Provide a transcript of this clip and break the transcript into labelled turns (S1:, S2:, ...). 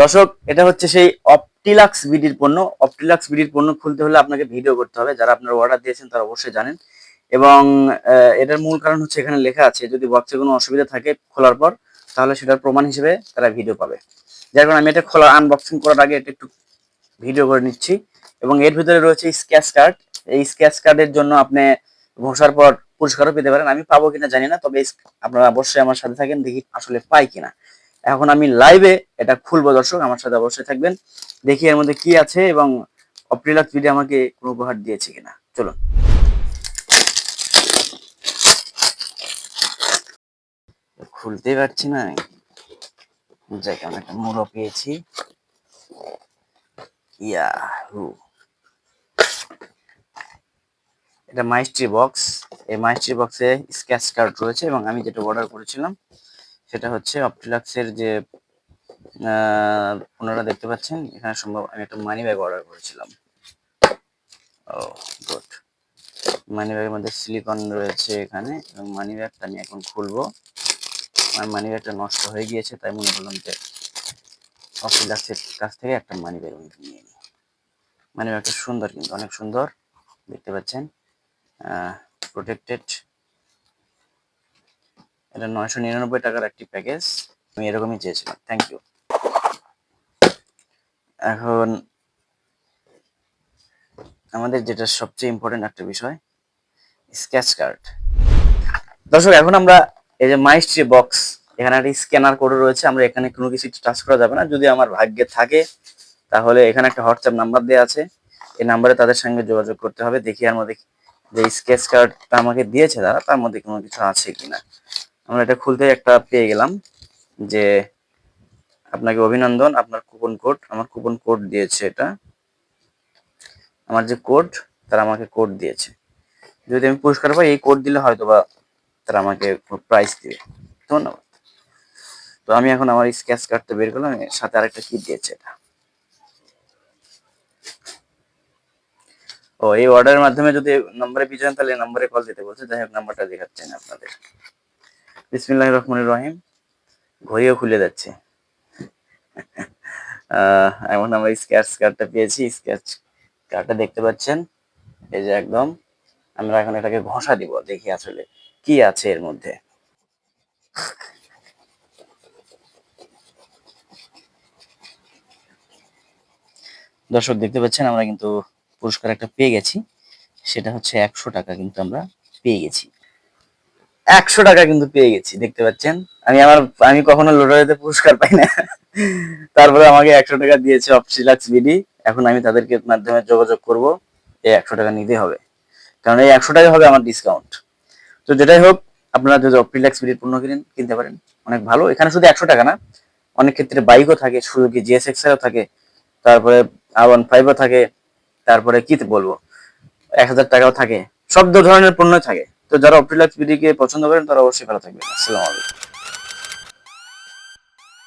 S1: দর্শক, এটা হচ্ছে সেই অপটিলাক্স বিডির পণ্য। অপটিলাক্স বিডির পণ্য খুলতে হলে আপনাকে ভিডিও করতে হবে। যারা আপনারা অর্ডার দিয়েছেন, তারা অবশ্যই জানেন। এবং এটার মূল কারণ হচ্ছে এখানে লেখা আছে, যদি বক্সে কোনো অসুবিধা থাকে খোলার পর, তাহলে সেটার প্রমাণ হিসেবে তারা ভিডিও পাবে। যার কারণে আমি এটা খোলা আনবক্সিং করার আগে এটা একটু ভিডিও করে নিচ্ছি। এবং এর ভিতরে রয়েছে স্ক্যাচ কার্ড। এই স্ক্যাচ কার্ডের জন্য আপনি ঘষার পর পুরস্কারও পেতে পারেন। আমি পাবো কিনা জানি না, তবে আপনারা অবশ্যই আমার সাথে থাকেন, দেখি আসলে পাই কিনা। এখন আমি লাইভে এটা খুলবো, দর্শক, আমার সাথে অবশ্যই থাকবেন। দেখি এর মধ্যে কি আছে এবং অপ্রিলাক্স ভিডিও আমাকে কোনো উপহার দিয়েছে কিনা। চলুন। খুলতে পারছি না যাই আমি একটা মুড়ো পেয়েছি। ইয়াহু। এটা মাইস্ট্রি বক্স এই মাইস্ট্রি বক্সে স্ক্যাচ কার্ড রয়েছে এবং আমি যেটা অর্ডার করেছিলাম সেটা হচ্ছে অপটিলাক্সের যে আপনারা দেখতে পাচ্ছেন, এখানে সম্ভব আমি একটা মানি ব্যাগ অর্ডার করেছিলাম। ও গুড মানি ব্যাগের মধ্যে সিলিকন রয়েছে এখানে, এবং মানি ব্যাগটা আমি এখন খুলবো। আমার মানি ব্যাগটা নষ্ট হয়ে গিয়েছে, তাই মনে করলাম যে অপটিলাক্সের কাছ থেকে একটা মানি ব্যাগ আমি নিয়ে নিই। মানি ব্যাগটা সুন্দর কিন্তু, অনেক সুন্দর, দেখতে পাচ্ছেন। প্রোটেক্টেড এটা নয়শো নিরানব্বই টাকার একটি প্যাকেজ আমি এরকমই চেয়েছিলাম। থ্যাংক ইউ এখন আমাদের যেটা সবচেয়ে ইম্পর্টেন্ট একটা বিষয় স্কেচ কার্ড দর্শক, এখন আমরা এই যে মাইস্ট্রি বক্স এখানে একটা স্ক্যানার কোড রয়েছে। আমরা এখানে কোনো কিছু টাচ করা যাবে না। যদি আমার ভাগ্যে থাকে, তাহলে এখানে একটা হোয়াটসঅ্যাপ নাম্বার দেওয়া আছে। এই নাম্বারে তাদের সঙ্গে যোগাযোগ করতে হবে। দেখি আর মধ্যে যে স্কেচ কার্ডটা আমাকে দিয়েছে তারা, তার মধ্যে কোনো কিছু আছে কিনা। আমরা এটা খুলতে একটা পেয়ে গেলাম যে আপনাকে অভিনন্দন আপনার কুপন কোড আমার কুপন কোড দিয়েছে এটা। আমার যে কোড তারা আমাকে কোড দিয়েছে। যদি আমি পুরস্কার পাই এই কোড দিলে হয়তো বা তারা আমাকে প্রাইজ দিবে। ধন্যবাদ। তো আমি এখন আমার স্ক্যাচ কার্ডটা বের করলাম সাথে আরেকটা কি দিয়েছে এটা। ও এই অর্ডারের মাধ্যমে যদি নম্বরে হন, তাহলে নম্বরে কল দিতে বলছে। যাই হোক নাম্বারটা দেখাচ্ছেন আপনাদের। বিসমিল্লাহ রহমান রহিম। ঘড়িও খুলে যাচ্ছে। এখন আমরা স্কেচ কার্ডটা পেয়েছি। স্কেচ কার্ডটা দেখতে পাচ্ছেন? এই যে একদম। আমরা এখন এটাকে ঘষা দিব, দেখি আসলে কি আছে এর মধ্যে। দর্শক, দেখতে পাচ্ছেন, আমরা কিন্তু পুরস্কার একটা পেয়ে গেছি। সেটা হচ্ছে একশো টাকা কিন্তু আমরা পেয়ে গেছি। একশো টাকা কিন্তু পেয়ে গেছি, দেখতে পাচ্ছেন? আমি আমার, আমি কখনো লটারিতে পুরস্কার পাই না। তারপরে আমাকে একশো টাকা দিয়েছে অপসিলাক্স বিডি। এখন আমি তাদেরকে মাধ্যমে যোগাযোগ করব, এই একশো টাকা নিতে হবে। কারণ এই একশো টাকা হবে আমার ডিসকাউন্ট তো যেটাই হোক, আপনারা যদি অপরিল্যাক্স বিডির পণ্য কিনেন, কিনতে পারেন। অনেক ভালো। এখানে শুধু একশো টাকা না, অনেক ক্ষেত্রে বাইকও থাকে সুযোগী জিএসএক্স এরও থাকে, তারপরে আর ওয়ান ফাইভও থাকে, তারপরে কি বলব? এক হাজার টাকাও থাকে। সব ধরনের পণ্য থাকে। তো যারা অপ্রিলাক্স বিডিকে পছন্দ করেন তারা অবশ্যই ভালো থাকবেন। আসসালামু আলাইকুম।